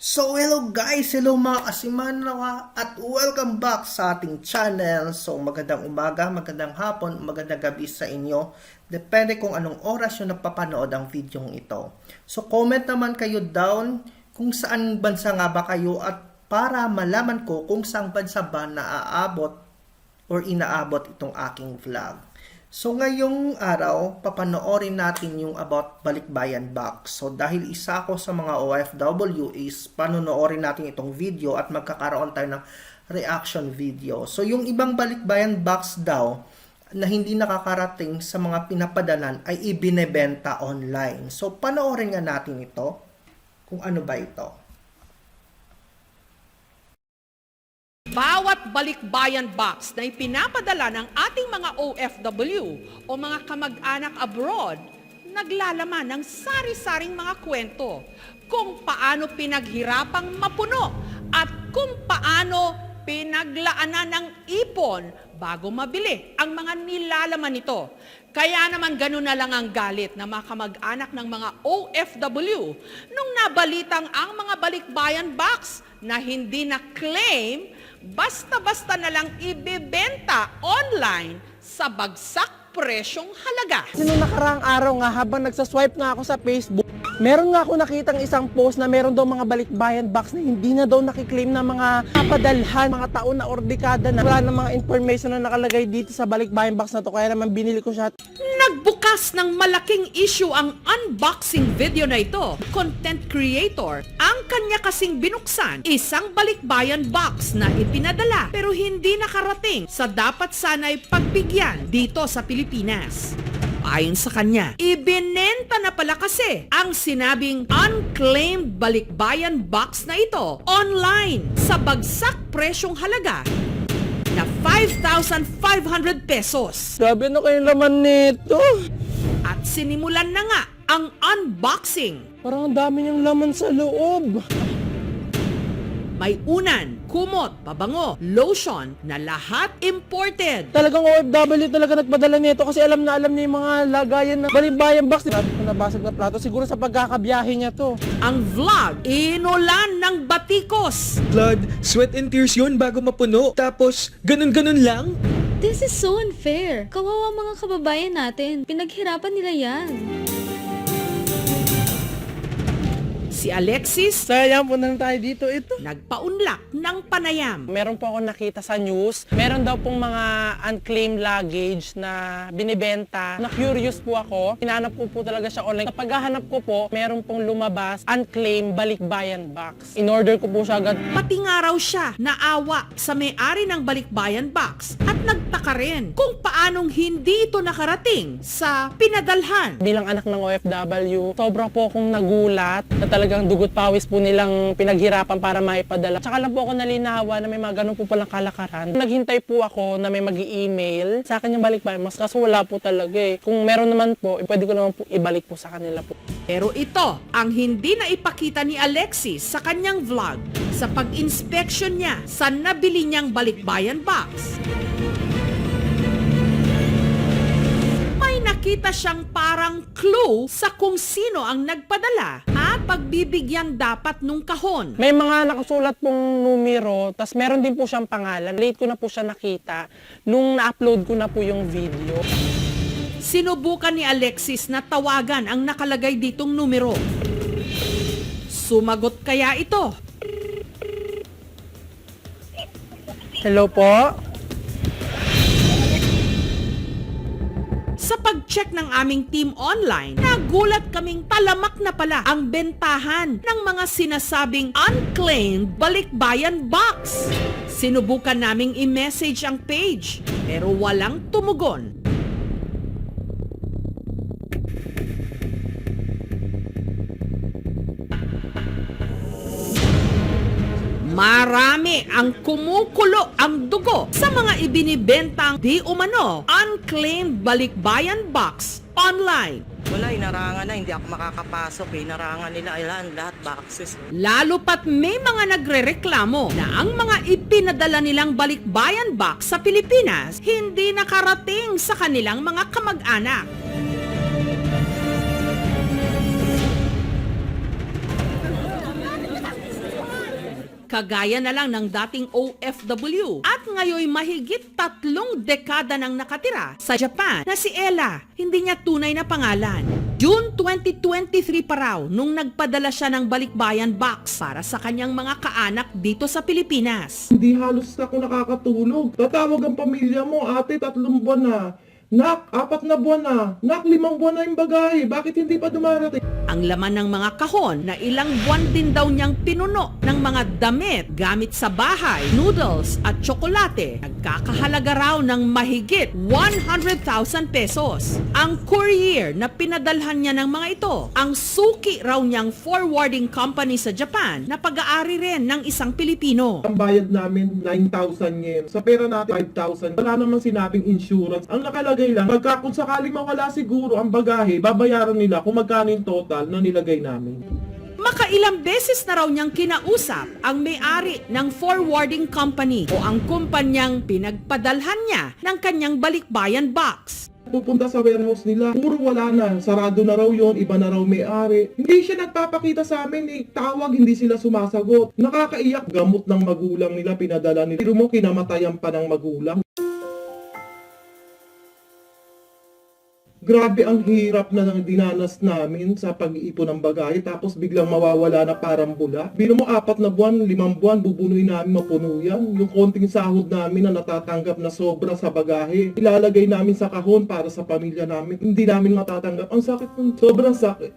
So hello guys, hello mga kasimanawa at welcome back sa ating channel. So magandang umaga, magandang hapon, magandang gabi sa inyo. Depende kung anong oras yung napapanood ang video ito. So comment naman kayo down kung saan bansa nga ba kayo at para malaman ko kung saan bansa ba naaabot or inaabot itong aking vlog. So ngayong araw, papanoorin natin yung about Balikbayan Box. So dahil isa ako sa mga OFW is panonoorin natin itong video at magkakaroon tayo ng reaction video. So yung ibang Balikbayan Box daw na hindi nakakarating sa mga pinapadalan ay ibinebenta online. So panoorin nga natin ito kung ano ba ito. Bawat balikbayan box na ipinapadala ng ating mga OFW o mga kamag-anak abroad, naglalaman ng sari-saring mga kwento kung paano pinaghirapang mapuno at kung paano pinaglaanan ng ipon bago mabili ang mga nilalaman nito. Kaya naman ganun na lang ang galit ng mga kamag-anak ng mga OFW nung nabalitang ang mga balikbayan box na hindi na-claim basta-basta na lang ibebenta online sa bagsak presyong halaga. Nung nakaraang araw nga, habang nagsaswipe nga ako sa Facebook, meron nga ako nakitang isang post na meron daw mga balikbayan box na hindi na daw nakiklaim na mga kapadalhan, mga taon na or dekada na wala na mga information na nakalagay dito sa balikbayan box na to. Kaya naman binili ko siya. Nagbukas ng malaking issue ang unboxing video na ito. Content creator, ang kanya kasing binuksan, isang balikbayan box na ipinadala pero hindi nakarating sa dapat sana'y pagbigyan dito sa Pilipinas. Ayon sa kanya, ibinenta na pala kasi ang sinabing unclaimed balikbayan box na ito online sa bagsak presyong halaga na 5,500 pesos. Grabe ano kayo laman nito? At sinimulan na nga ang unboxing. Parang ang dami niyang laman sa loob. May unan, kumot, pabango, lotion na lahat imported. Talagang OFW talaga nagpadala nito kasi alam na alam niya yung mga lagayan ng balikbayan box. Grabe ko nabasag na plato. Siguro sa pagkakabiyahe niya to. Ang vlog, inulan ng batikos. blood, sweat and tears yun bago mapuno. Tapos, ganun-ganun lang? This is so unfair. Kawawa mga kababayan natin. Pinaghirapan nila yan. Si Alexis, Sayang po na tayo dito. Ito. nagpaunlak ng panayam. Meron po ako nakita sa news, meron daw pong mga unclaimed luggage na binibenta. Na-curious po ako, hinanap ko po talaga siya online. Sa paghahanap ko po, meron pong lumabas unclaimed balikbayan box. In-order ko po siya agad. Pati nga raw siya naawa sa may-ari ng balikbayan box at nagtaka rin kung paanong hindi ito nakarating sa pinadalhan. Bilang anak ng OFW, sobra po akong nagulat na talagang dugot pawis po nilang pinaghirapan para maipadala. Tsaka lang po ako nalinawa na may mga ganun po palang kalakaran. Naghintay po ako na may mag email sa akin yung balikbayan box kaso wala po talaga eh. Kung meron naman po, eh, pwede ko naman po ibalik po sa kanila po. Pero ito ang hindi na ipakita ni Alexis sa kanyang vlog sa pag-inspection niya sa nabili niyang balikbayan box. May nakita siyang parang clue sa kung sino ang nagpadala pagbibigyan dapat nung kahon. May mga nakasulat pong numero, tas meron din po siyang pangalan. Late ko na po siya nakita nung na-upload ko na po yung video. Sinubukan ni Alexis na tawagan ang nakalagay ditong numero. Sumagot kaya ito? Hello po? Sa pag-check ng aming team online, nagulat kaming talamak na pala ang bentahan ng mga sinasabing unclaimed balikbayan box. Sinubukan naming i-message ang page, pero walang tumugon. Marami ang kumukulo ang dugo sa mga ibinibentang di umano unclaimed balikbayan box online. Wala, inarangan na. Hindi ako makakapasok. eh. Inarangan nila ilan lahat boxes. Lalo pat may mga nagrereklamo na ang mga ipinadala nilang balikbayan box sa Pilipinas hindi nakarating sa kanilang mga kamag-anak. Kagaya na lang ng dating OFW at ngayon mahigit tatlong dekada nang nakatira sa Japan na si Ella, hindi niya tunay na pangalan. June 2023 pa raw nung nagpadala siya ng balikbayan box para sa kanyang mga kaanak dito sa Pilipinas. Hindi halos ako nakakatulog. Tatawag ang pamilya mo, ate, tatlong buwan na. Nak, apat na buwan na. Nak, limang buwan na yung bagahe. Bakit hindi pa dumarating? Ang laman ng mga kahon na ilang buwan din daw niyang pinuno ng mga damit gamit sa bahay, noodles at tsokolate. Nagkakahalaga raw ng mahigit 100,000 pesos. Ang courier na pinadalhan niya ng mga ito, ang suki raw niyang forwarding company sa Japan na pag-aari rin ng isang Pilipino. Ang bayad namin, 9,000 yen. Sa pera natin, 5,000. Wala namang sinabing insurance. Ang nakalagay lang, pagka kung sakaling mawala siguro ang bagahe, babayaran nila kung magkano yung total na nilagay namin. Makailang beses na raw niyang kinausap ang may-ari ng forwarding company o ang kumpanyang pinagpadalhan niya ng kanyang balikbayan box. Pupunta sa warehouse nila, puro wala na. Sarado na raw yon iba na raw may-ari. Hindi siya nagpapakita sa amin eh. Tawag, hindi sila sumasagot. Nakakaiyak. Gamot ng magulang nila, pinadala nila. Pero mo, kinamatayan pa ng magulang. Grabe ang hirap na nang dinanas namin sa pag-iipon ng bagahe tapos biglang mawawala na parang bula. Biro mo apat na buwan, limang buwan, bubunuin namin mapuno yan. Yung konting sahod namin na natatanggap na sobra sa bagahe, ilalagay namin sa kahon para sa pamilya namin. Hindi namin matatanggap. Ang sakit nun, sobrang sakit.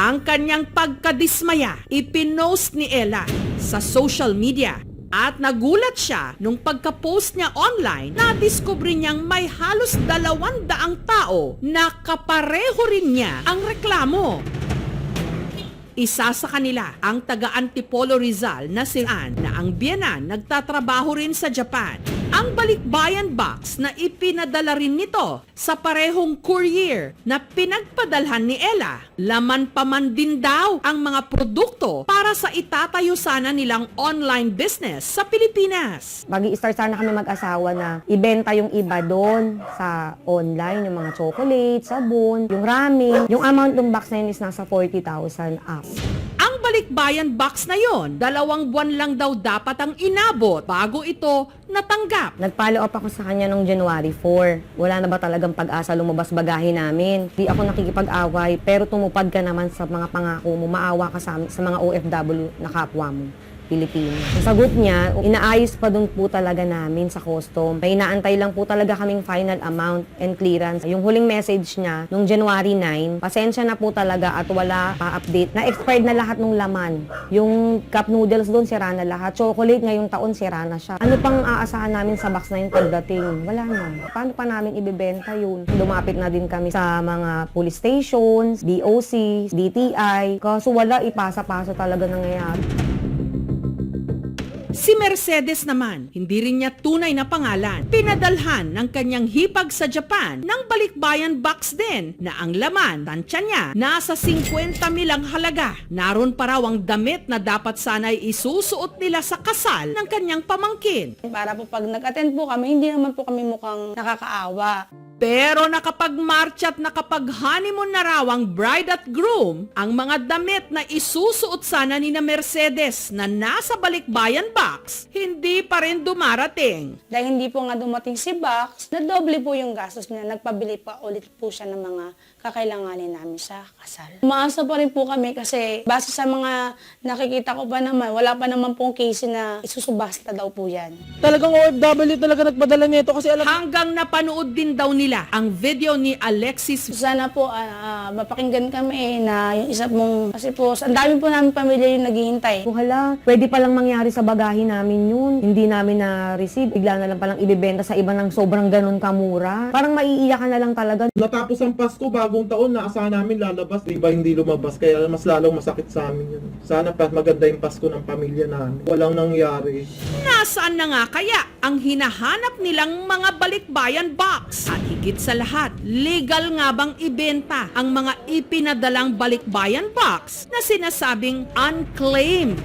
Ang kanyang pagkadismaya ipinost ni Ella sa social media at nagulat siya nung pagka-post niya online na discover niyang may halos dalawang daang tao na kapareho rin niya ang reklamo. Isa sa kanila ang taga Antipolo Rizal na si Ann na ang biyanan nagtatrabaho rin sa Japan. Ang balikbayan box na ipinadala rin nito sa parehong courier na pinagpadalhan ni Ella. Laman pa man din daw ang mga produkto para sa itatayo sana nilang online business sa Pilipinas. mag start sana kami mag-asawa na ibenta yung iba doon sa online, yung mga chocolate, sabon, yung ramen. Yung amount ng box na yun is nasa 40,000 up. Ang balikbayan box na yon, dalawang buwan lang daw dapat ang inabot bago ito natanggap. Nag-follow up ako sa kanya nung January 4. Wala na ba talagang pag-asa lumabas bagahe namin? Di ako nakikipag-away, pero tumupad ka naman sa mga pangako mo, maawa ka sa, sa mga OFW na kapwa mo. Pilipino. Ang sagot niya, inaayos pa dun po talaga namin sa custom. May inaantay lang po talaga kaming final amount and clearance. Yung huling message niya, nung January 9, pasensya na po talaga at wala pa update. Na-expired na lahat ng laman. Yung cup noodles doon, sira na lahat. Chocolate ngayong taon, sira na siya. Ano pang aasahan namin sa box na yung pagdating? Wala na. Paano pa namin ibibenta yun? Lumapit na din kami sa mga police stations, DOC, DTI. Kaso wala, ipasa-pasa talaga nangyayari. Si Mercedes naman, hindi rin niya tunay na pangalan. Pinadalhan ng kanyang hipag sa Japan ng balikbayan box din na ang laman, tansya niya, nasa 50 milang halaga. Naroon pa raw ang damit na dapat sana'y isusuot nila sa kasal ng kanyang pamangkin. Para po pag nag-attend po kami, hindi naman po kami mukhang nakakaawa. Pero nakapag-march at nakapag-honeymoon na raw ang bride at groom, ang mga damit na isusuot sana ni na Mercedes na nasa balikbayan box, hindi pa rin dumarating. Dahil hindi po nga dumating si Box, na doble po yung gastos niya. Nagpabili pa ulit po siya ng mga kakailanganin namin sa kasal. Umaasa pa rin po kami kasi base sa mga nakikita ko pa naman, wala pa naman pong case na isusubasta daw po yan. Talagang OFW talaga nagpadala nito kasi alam Hanggang napanood din daw nila ang video ni Alexis Sana po ah, ah, mapakinggan kami na yung isa mong, kasi po, ang dami po namin pamilya yung naghihintay. Kung hala, pwede palang mangyari sa bagahe namin yun. Hindi namin na-receive. Bigla na lang palang ibibenta sa iba ng sobrang ganun kamura. Parang maiiyakan na lang talaga. Natapos ang Pasko, bagong taon, naasahan namin lalabas. Di ba hindi lumabas? Kaya mas lalong masakit sa amin yun. Sana pa maganda yung Pasko ng pamilya namin. Walang nangyari. Nasaan na nga kaya ang hinahanap nilang mga balikbayan box? At higit sa lahat, legal nga bang ibenta ang mga ipinadalang balikbayan box na sinasabing unclaimed?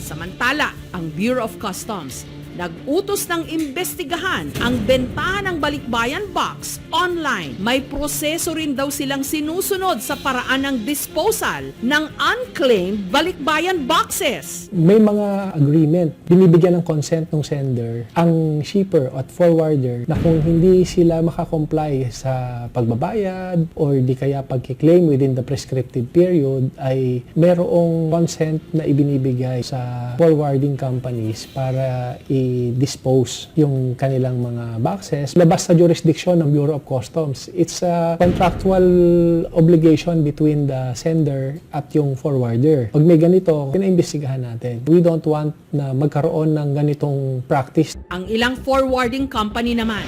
Samantala, ang Bureau of Customs nag-utos ng imbestigahan ang bentahan ng balikbayan box online. May proseso rin daw silang sinusunod sa paraan ng disposal ng unclaimed balikbayan boxes. may mga agreement, binibigyan ng consent ng sender ang shipper at forwarder na kung hindi sila makakomply sa pagbabayad or di kaya pagkiklaim within the prescriptive period ay merong consent na ibinibigay sa forwarding companies para i-dispose yung kanilang mga boxes labas sa jurisdiction ng Bureau of Customs. It's a contractual obligation between the sender at yung forwarder. Pag may ganito, pinaimbestigahan natin. We don't want na magkaroon ng ganitong practice Ang ilang forwarding company naman,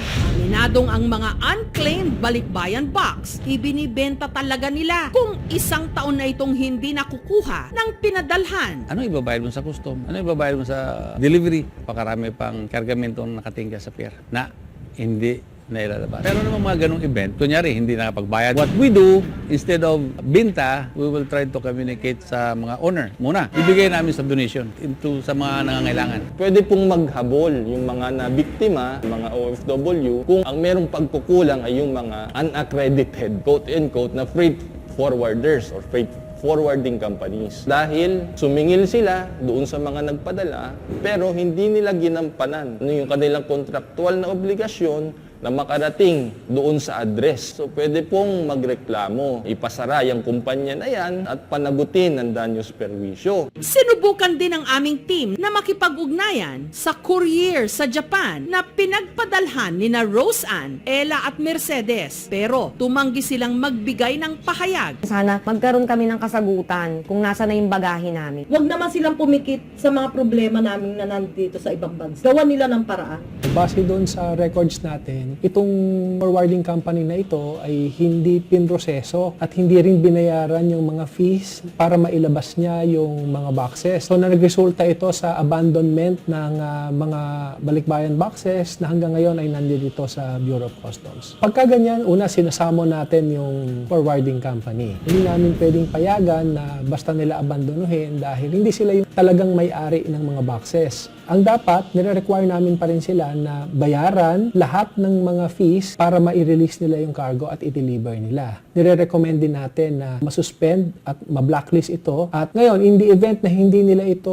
aminadong ang mga unclaimed balikbayan box, ibinibenta talaga nila kung isang taon na itong hindi nakukuha ng pinadalhan. Ano ibabayad mo sa custom? Ano ibabayad mo sa delivery? Pakarami pang kargamento na nakatingga sa pier na hindi na ilalabas. Pero naman mga ganong event, kunyari hindi nakapagbayad. What we do, instead of binta, we will try to communicate sa mga owner. Muna, ibigay namin sa donation into sa mga nangangailangan. Pwede pong maghabol yung mga nabiktima, mga OFW, kung ang merong pagkukulang ay yung mga unaccredited, quote-unquote, na freight forwarders or freight forwarding companies. Dahil sumingil sila doon sa mga nagpadala, pero hindi nila ginampanan ano yung kanilang kontraktual na obligasyon na makarating doon sa address. So pwede pong magreklamo, ipasara yung kumpanya na yan at panagutin ang danyos perwisyo. Sinubukan din ng aming team na makipag-ugnayan sa courier sa Japan na pinagpadalhan ni na Rose Ann, Ella at Mercedes. Pero tumanggi silang magbigay ng pahayag. Sana magkaroon kami ng kasagutan kung nasa na yung bagahe namin. Huwag naman silang pumikit sa mga problema namin na nandito sa ibang bansa. Gawa nila ng paraan. Base doon sa records natin, itong forwarding company na ito ay hindi pinroseso at hindi rin binayaran yung mga fees para mailabas niya yung mga boxes. So nagresulta ito sa abandonment ng ah, mga balikbayan boxes na hanggang ngayon ay nandito sa Bureau of Customs. Pagka ganyan, una sinasamo natin yung forwarding company. Hindi namin pwedeng payagan na basta nila abandonuhin dahil hindi sila yung talagang may-ari ng mga boxes. Ang dapat, nire-require namin pa rin sila na bayaran lahat ng mga fees para ma-release nila yung cargo at i-deliver nila. Nire-recommend din natin na masuspend at ma-blacklist ito. At ngayon, in the event na hindi nila ito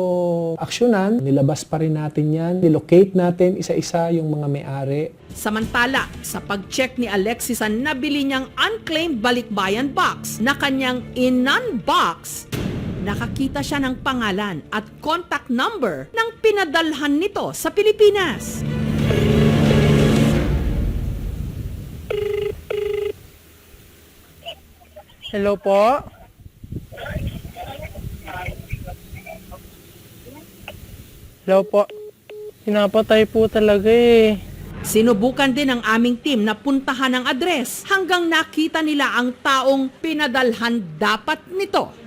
aksyonan, nilabas pa rin natin yan, nilocate natin isa-isa yung mga may-ari Samantala, sa pag-check ni Alexis ang nabili niyang unclaimed balikbayan box na kanyang in-unbox, nakakita siya ng pangalan at contact number ng pinadalhan nito sa Pilipinas. Hello po? Hello po? Pinapatay po talaga eh. Sinubukan din ng aming team na puntahan ang address hanggang nakita nila ang taong pinadalhan dapat nito.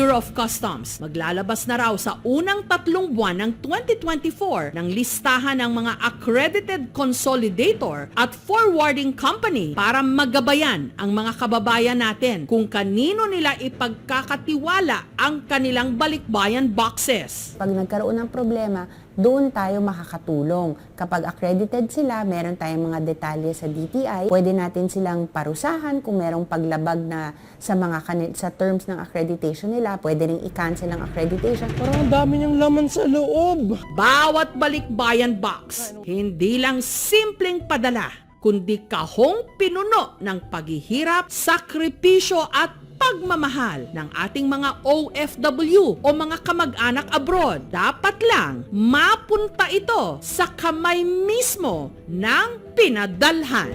Bureau of Customs maglalabas na raw sa unang tatlong buwan ng 2024 ng listahan ng mga accredited consolidator at forwarding company para magabayan ang mga kababayan natin kung kanino nila ipagkakatiwala ang kanilang balikbayan boxes. Pag nagkaroon ng problema, doon tayo makakatulong. Kapag accredited sila, meron tayong mga detalye sa DTI, pwede natin silang parusahan kung merong paglabag na sa mga sa terms ng accreditation nila, pwede ring i-cancel ang accreditation. Parang ang dami niyang laman sa loob. Bawat balikbayan box, hindi lang simpleng padala, kundi kahong pinuno ng paghihirap, sakripisyo at pagmamahal ng ating mga OFW o mga kamag-anak abroad. Dapat lang mapunta ito sa kamay mismo ng pinadalhan.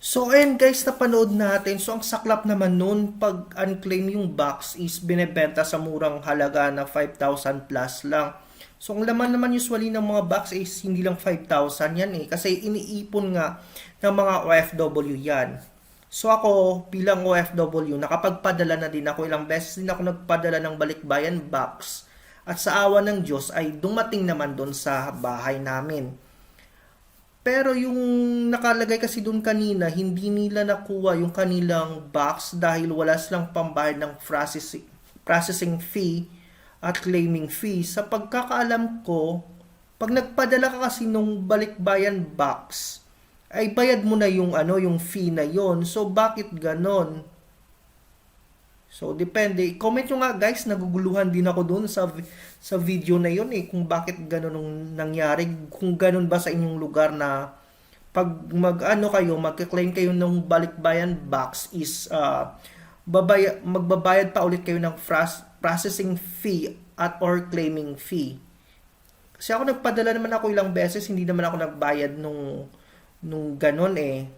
So ayun guys, napanood natin. So ang saklap naman nun, pag unclaim yung box is binebenta sa murang halaga na 5,000 plus lang. So, ang laman naman usually ng mga box is hindi lang 5,000 yan eh. Kasi iniipon nga ng mga OFW yan. So, ako bilang OFW, nakapagpadala na din ako. Ilang beses din ako nagpadala ng balikbayan box. At sa awa ng Diyos ay dumating naman doon sa bahay namin. Pero yung nakalagay kasi doon kanina, hindi nila nakuha yung kanilang box dahil wala silang pambayad ng processing, processing fee at claiming fee. Sa pagkakaalam ko, pag nagpadala ka kasi nung balikbayan box, ay bayad mo na yung ano, yung fee na yon. So bakit ganon? So depende. Comment nyo nga guys, naguguluhan din ako doon sa sa video na yon eh kung bakit ganon ang nangyari, kung ganon ba sa inyong lugar na pag mag-ano kayo, magka-claim kayo ng balikbayan box is uh, babaya, magbabayad pa ulit kayo ng fras- processing fee at or claiming fee. Kasi ako nagpadala naman ako ilang beses, hindi naman ako nagbayad nung nung ganon eh.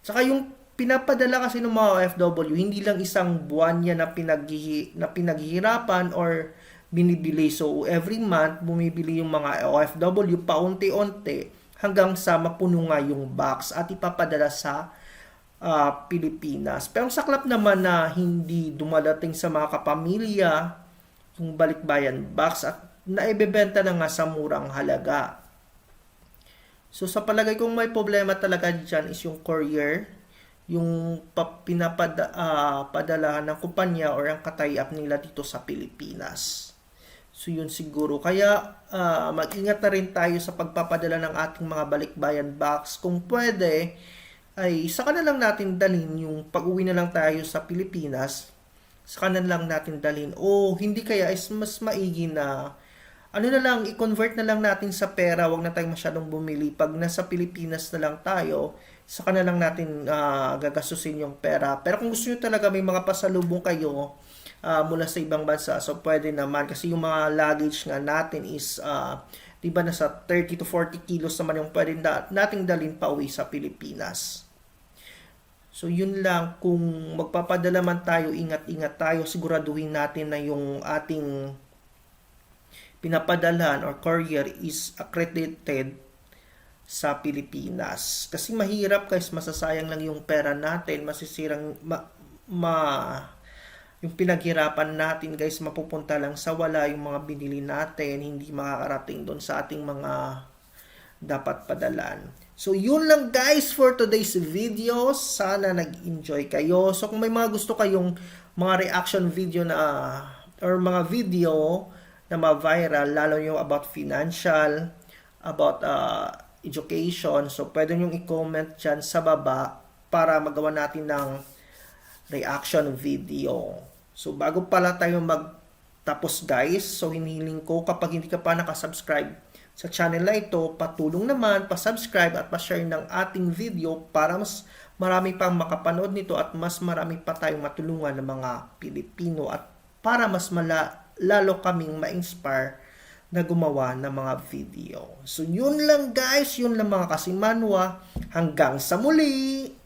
Saka yung pinapadala kasi ng mga OFW, hindi lang isang buwan yan na, pinaghihi, na pinaghihirapan or binibili. So, every month, bumibili yung mga OFW paunti-unti hanggang sa mapuno nga yung box at ipapadala sa ah, Pilipinas. Pero ang saklap naman na hindi dumadating sa mga kapamilya yung balikbayan box at naibebenta na nga sa murang halaga. So sa palagay kong may problema talaga dyan is yung courier, yung pa- pinapada, ah, padalahan ng kumpanya or ang katay-up nila dito sa Pilipinas. So yun siguro. Kaya ah, mag-ingat na rin tayo sa pagpapadala ng ating mga balikbayan box. Kung pwede, ay saka na lang natin dalhin yung pag-uwi na lang tayo sa Pilipinas, saka na lang natin dalhin. O hindi kaya is mas maigi na ano na lang, i-convert na lang natin sa pera, wag na tayong masyadong bumili. Pag nasa Pilipinas na lang tayo, saka na lang natin ah, gagastusin yung pera. Pero kung gusto nyo talaga may mga pasalubong kayo ah, mula sa ibang bansa, so pwede naman. Kasi yung mga luggage nga natin is, ah, di ba nasa 30 to 40 kilos naman yung pwede na, nating dalhin pa uwi sa Pilipinas. So yun lang, kung magpapadala man tayo, ingat-ingat tayo, siguraduhin natin na yung ating pinapadalhan or courier is accredited sa Pilipinas. Kasi mahirap guys, masasayang lang yung pera natin, masisirang ma, ma- yung pinaghirapan natin guys, mapupunta lang sa wala yung mga binili natin, hindi makakarating doon sa ating mga dapat padalan. So, yun lang guys for today's video. Sana nag-enjoy kayo. So, kung may mga gusto kayong mga reaction video na or mga video na ma-viral, lalo yung about financial, about uh, education, so pwede nyo i-comment dyan sa baba para magawa natin ng reaction video. So, bago pala tayo magtapos guys, so hinihiling ko kapag hindi ka pa nakasubscribe sa channel na ito, patulong naman, pa-subscribe at pa-share ng ating video para mas marami pang makapanood nito at mas marami pa tayong matulungan ng mga Pilipino at para mas mala, lalo kaming ma-inspire na gumawa ng mga video. So, yun lang guys, yun lang mga kasimanwa. Hanggang sa muli!